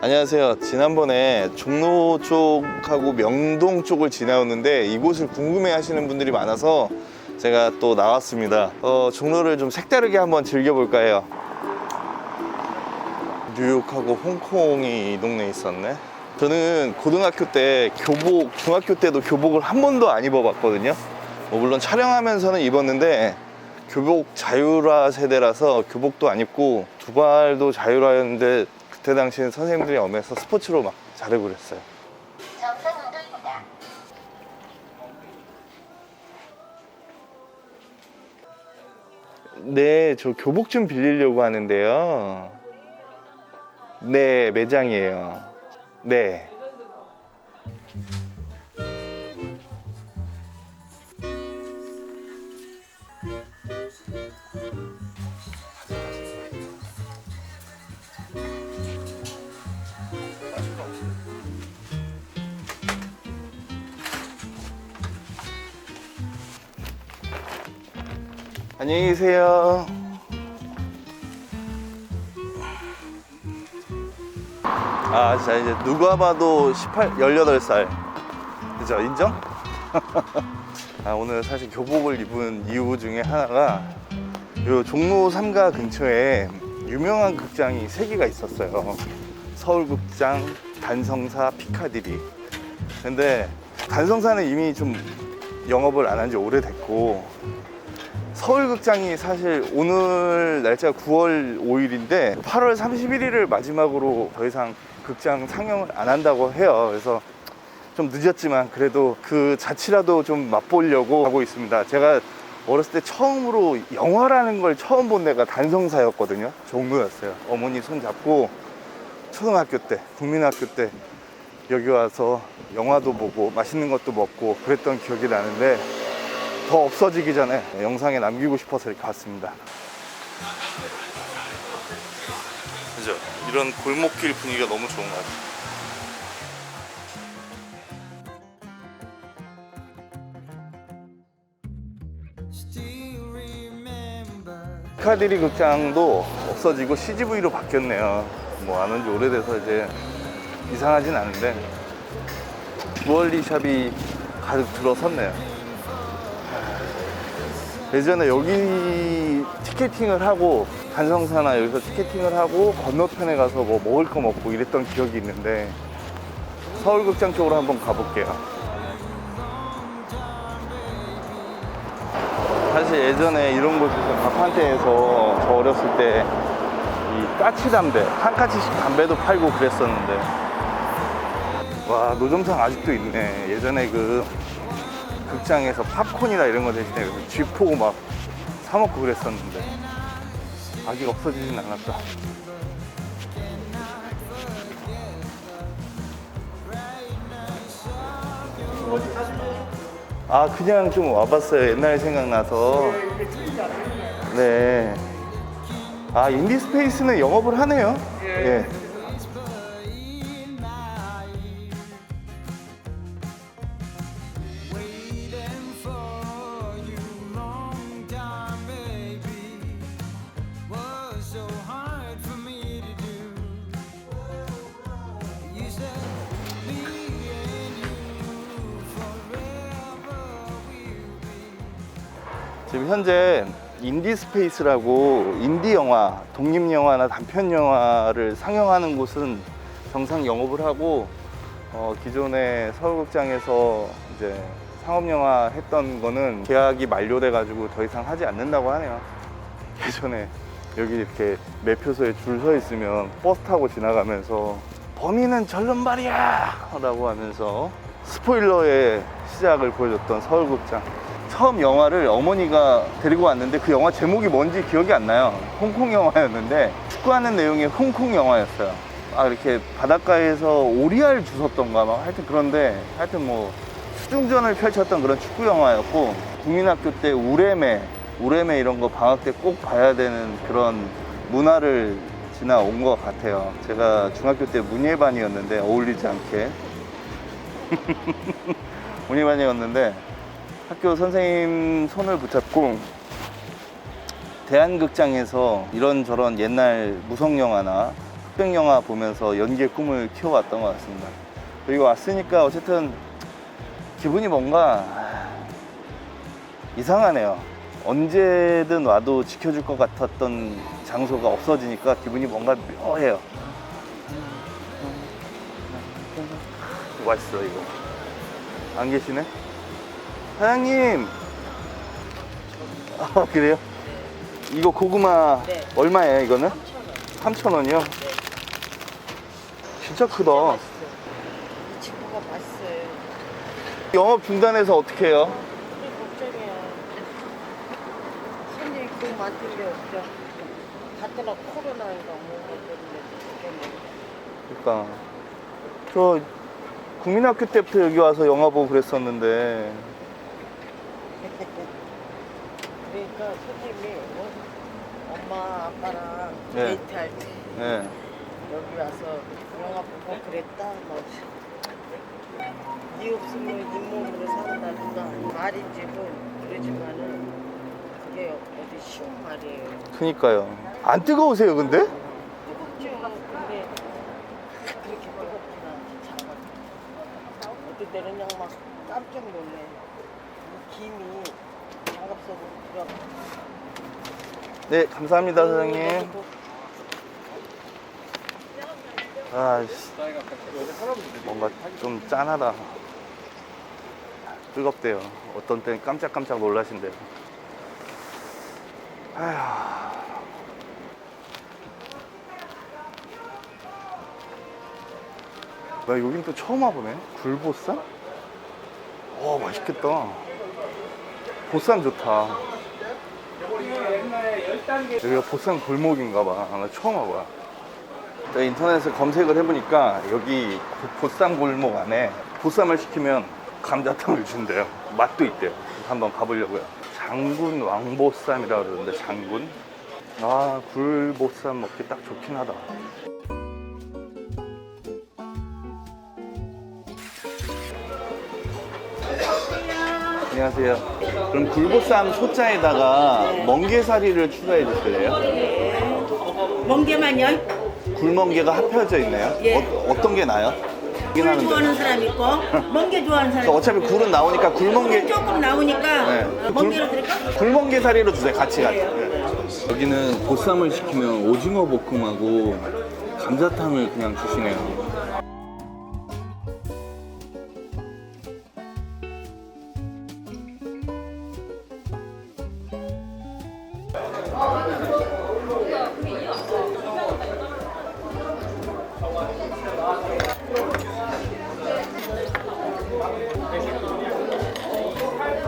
안녕하세요. 지난번에 종로 쪽하고 명동 쪽을 지나왔는데 이곳을 궁금해 하시는 분들이 많아서 제가 또 나왔습니다. 어, 종로를 좀 색다르게 한번 즐겨볼까 해요. 뉴욕하고 홍콩이 이 동네에 있었네. 저는 고등학교 때 교복, 중학교 때도 교복을 한 번도 안 입어봤거든요. 뭐 물론 촬영하면서는 입었는데 교복 자율화 세대라서 교복도 안 입고 두발도 자율화였는데 그때 당시엔 선생님들이 엄해서 스포츠로 막 자르고 그랬어요. 정상 운동입니다. 네, 저 교복 좀 빌리려고 하는데요. 네, 매장이에요. 네. 안녕히 계세요. 아, 자, 이제 누가 봐도 18, 18살. 그죠? 인정? 아, 오늘 사실 교복을 입은 이유 중에 하나가 요 종로 3가 근처에 유명한 극장이 세 개가 있었어요. 서울극장, 단성사, 피카디리. 근데 단성사는 이미 좀 영업을 안 한 지 오래됐고 서울극장이 사실 오늘 날짜가 9월 5일인데 8월 31일을 마지막으로 더 이상 극장 상영을 안 한다고 해요. 그래서 좀 늦었지만 그래도 그 자치라도 좀 맛보려고 하고 있습니다. 제가 어렸을 때 처음으로 영화라는 걸 처음 본 데가 단성사였거든요. 종로였어요. 어머니 손 잡고 초등학교 때, 국민학교 때 여기 와서 영화도 보고 맛있는 것도 먹고 그랬던 기억이 나는데 더 없어지기 전에 영상에 남기고 싶어서 이렇게 왔습니다. 그죠? 이런 골목길 분위기가 너무 좋은 것 같아요. 카디리 극장도 없어지고 CGV로 바뀌었네요. 뭐 안 온 지 오래돼서 이제 이상하진 않은데 주얼리 샵이 가득 들어섰네요. 예전에 여기 티켓팅을 하고 단성사나 여기서 티켓팅을 하고 건너편에 가서 뭐 먹을 거 먹고 이랬던 기억이 있는데 서울극장 쪽으로 한번 가볼게요. 사실 예전에 이런 곳에서 가판대에서 저 어렸을 때 이 까치 담배 한 까치씩 담배도 팔고 그랬었는데. 와 노점상 아직도 있네. 예전에 그 극장에서 팝콘이나 이런 거 대신에 쥐포 막 사먹고 그랬었는데. 아직 없어지진 않았다 아 그냥 좀 와봤어요 옛날 생각나서 네. 아 인디 스페이스는 영업을 하네요 예. 지금 현재 인디스페이스라고 인디 영화, 독립 영화나 단편 영화를 상영하는 곳은 정상 영업을 하고 어, 기존의 서울극장에서 이제 상업 영화 했던 거는 계약이 만료돼 가지고 더 이상 하지 않는다고 하네요. 예전에 여기 이렇게 매표소에 줄 서 있으면 버스 타고 지나가면서 범인은 절른 말이야! 라고 하면서 스포일러의 시작을 보여줬던 서울극장. 처음 영화를 어머니가 데리고 왔는데 그 영화 제목이 뭔지 기억이 안 나요. 홍콩 영화였는데 축구하는 내용의 홍콩 영화였어요. 아, 이렇게 바닷가에서 오리알 주웠던가 막 하여튼 그런데 하여튼 뭐 수중전을 펼쳤던 그런 축구 영화였고 국민학교 때 우레메, 우레메 이런 거 방학 때 꼭 봐야 되는 그런 문화를 지나온 것 같아요. 제가 중학교 때 문예반이었는데 어울리지 않게 문예반이었는데 학교 선생님 손을 붙잡고 대한극장에서 이런저런 옛날 무성 영화나 흑백 영화 보면서 연기의 꿈을 키워왔던 것 같습니다. 여기 왔으니까 어쨌든 기분이 뭔가 이상하네요. 언제든 와도 지켜줄 것 같았던 장소가 없어지니까 기분이 뭔가 묘해요. 맛있어 이거. 안 계시네? 사장님. 아 그래요? 이거 고구마 네. 얼마예요 이거는? 3,000원이요? 진짜 크다. 이 친구가 맛있어요. 영업 중단해서 어떻게 해요? 그게 걱정이야. 손님이 그 많던데 없죠. 갔더라 코로나인가 뭐가 때문에. 그러니까 저 국민학교 때부터 여기 와서 영화 보고 그랬었는데 그러니까 손님이 어? 엄마 아빠랑 네. 데이트할 때 네. 여기 와서 영화 보고 그랬다. 뭐. 네 없으면 잇몸으로 산다 누가 말인지는 그러지만은 그게 어디 쉬운 말이에요. 그니까요 안 뜨거우세요 근데? 뜨겁죠. 그렇게 때는 그냥 막 깜짝 놀래. 이 김이 네 감사합니다 사장님. 아 씨. 뭔가 좀 짠하다. 뜨겁대요. 어떤 때는 깜짝깜짝 놀라신대요. 아휴. 나 여긴 또 처음 와보네. 굴보쌈? 와 맛있겠다 보쌈 좋다 여기가 보쌈 골목인가 봐. 아, 나 처음 와봐. 인터넷에 검색을 해보니까 여기 고- 보쌈 골목 안에 보쌈을 시키면 감자탕을 준대요. 맛도 있대요. 한번 가보려고요. 장군 왕보쌈이라 그러는데 장군? 아 굴보쌈 먹기 딱 좋긴 하다. 안녕하세요. 그럼 굴보쌈 소자에다가 멍게사리를 추가해 주실래요? 멍게만요? 굴멍게가 합혀져 있나요? 예. 어, 떤게 나요? 굴 하는데. 좋아하는 사람 있고 멍게 좋아하는 사람 그러니까 어차피 굴은 나오니까 굴멍게 굴 조금 나오니까 네. 어, 멍게로 드릴까? 굴멍게 사리로 주세요. 같이 같이. 여기는 보쌈을 시키면 오징어 볶음하고 감자탕을 그냥 주시네요.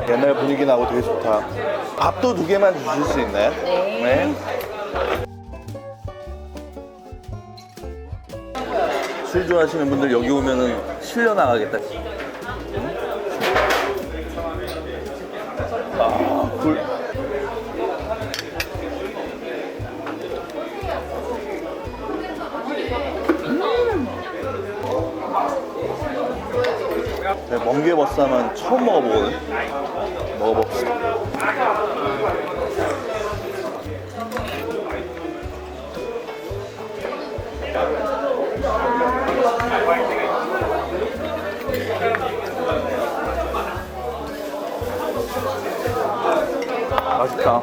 옛날 분위기 나고 되게 좋다. 밥도 두 개만 주실 수 있나요? 네. 술 좋아하시는 분들 여기 오면은 실려 나가겠다. 응? 아, 굴. 네, 멍게버쌈은 처음 먹어보거든. 맛있다.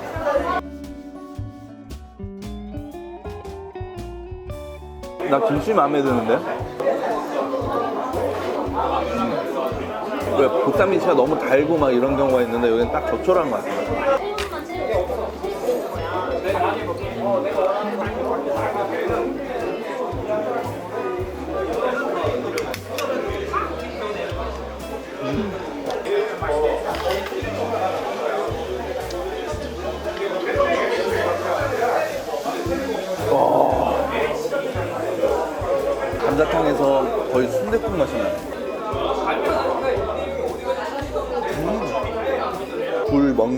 나 김치 마음에 드는데? 왜 보쌈 김치가 너무 달고 막 이런 경우가 있는데 여기는 딱 적절한 것 같아요.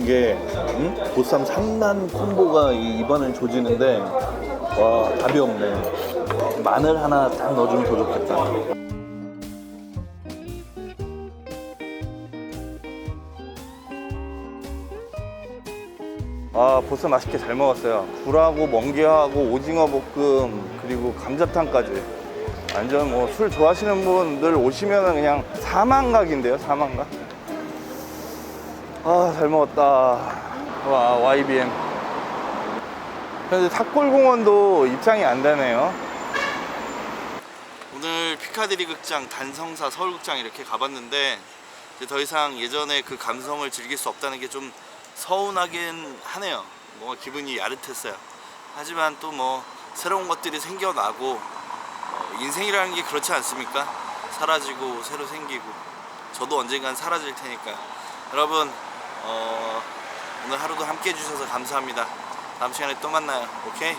굴, 멍게, 음? 보쌈 3단 콤보가 이 입안을 조지는데 와 답이 없네. 마늘 하나 딱 넣어주면 더 좋겠다. 아아 보쌈 맛있게 잘 먹었어요 굴하고 멍게하고 오징어 볶음 그리고 감자탕까지 완전 뭐 술 좋아하시는 분들 오시면 그냥 사망각인데요 사망각 아 잘 먹었다 와 YBM 현재 탑골공원도 입장이 안 되네요 오늘 피카디리 극장 단성사 서울극장 이렇게 가봤는데 이제 더 이상 예전에 그 감성을 즐길 수 없다는 게 좀 서운하긴 하네요. 뭔가 기분이 야릇했어요. 하지만 또 뭐 새로운 것들이 생겨나고 어, 인생이라는 게 그렇지 않습니까? 사라지고 새로 생기고 저도 언젠간 사라질 테니까 여러분 어, 오늘 하루도 함께 해주셔서 감사합니다. 다음 시간에 또 만나요. 오케이?